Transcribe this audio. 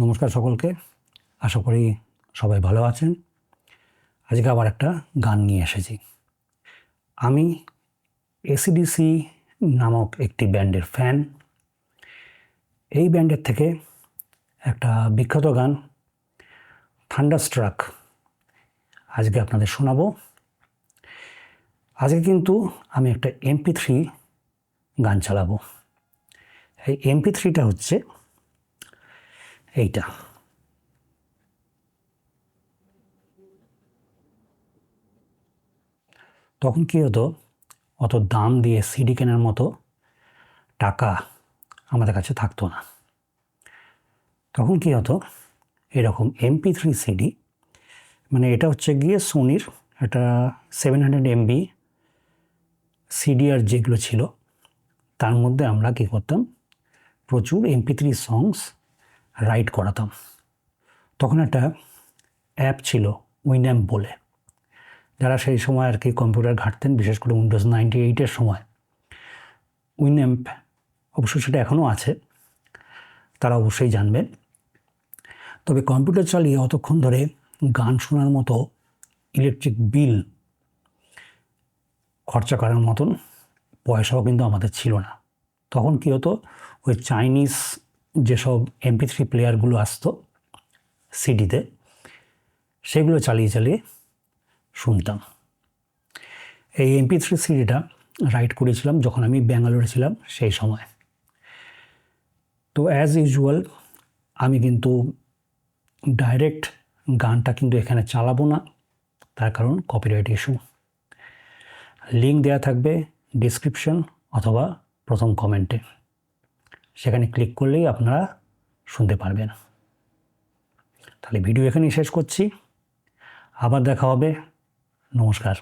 নমস্কার সকলকে। আশা করি সবাই ভালো আছেন। আজকে আবার একটা গান নিয়ে এসেছি। আমি এসিডিসি নামক একটি ব্যান্ডের ফ্যান। এই ব্যান্ডের থেকে একটা বিখ্যাত গান থান্ডারস্ট্রাক আজকে আপনাদের শোনাবো। আজকে কিন্তু আমি একটা এমপি থ্রি গান চালাবো। এই এমপি থ্রিটা হচ্ছে এইটা। তখন কী হতো? অত দাম দিয়ে সিডি কেনার মতো টাকা আমাদের কাছে থাকতো না। তখন কী হতো? এরকম এমপি থ্রি সিডি মানে এটা হচ্ছে গিয়ে সোনির একটা সেভেন হান্ড্রেড এমবি সিডি আর যেগুলো ছিল, তার মধ্যে আমরা কী করতাম? প্রচুর এমপি থ্রি সংস রাইট করাতাম। তখন একটা অ্যাপ ছিল উইন্যাম্প বলে। যারা সেই সময় আর কি কম্পিউটার ঘাঁটতেন, বিশেষ করে উইন্ডোজ নাইনটি এইটের সময়। উইন্যাম্প অবশ্য সেটা এখনও আছে, তারা অবশ্যই জানবেন। তবে কম্পিউটার চালিয়ে অতক্ষণ ধরে গান শোনার মতো ইলেকট্রিক বিল খরচা করার মতন পয়সাও কিন্তু আমাদের ছিল না। তখন কী হতো? ওই চাইনিজ যেসব এমপি থ্রি প্লেয়ারগুলো আসতো সিডিতে, সেগুলো চালিয়ে চালিয়ে শুনতাম। এই এমপি থ্রি সিডিটা রাইড করেছিলাম যখন আমি ব্যাঙ্গালোরে ছিলাম সেই সময়। তো অ্যাজ ইউজুয়াল আমি কিন্তু ডাইরেক্ট গানটা কিন্তু এখানে চালাবো না, তার কারণ কপিরাইট ইস্যু লিঙ্ক দেওয়া থাকবে ডিসক্রিপশন অথবা প্রথম কমেন্টে সেখানে ক্লিক করলেই আপনারা শুনতে পারবেন। তাহলে ভিডিও এখানেই শেষ করছি। আবার দেখা হবে। নমস্কার।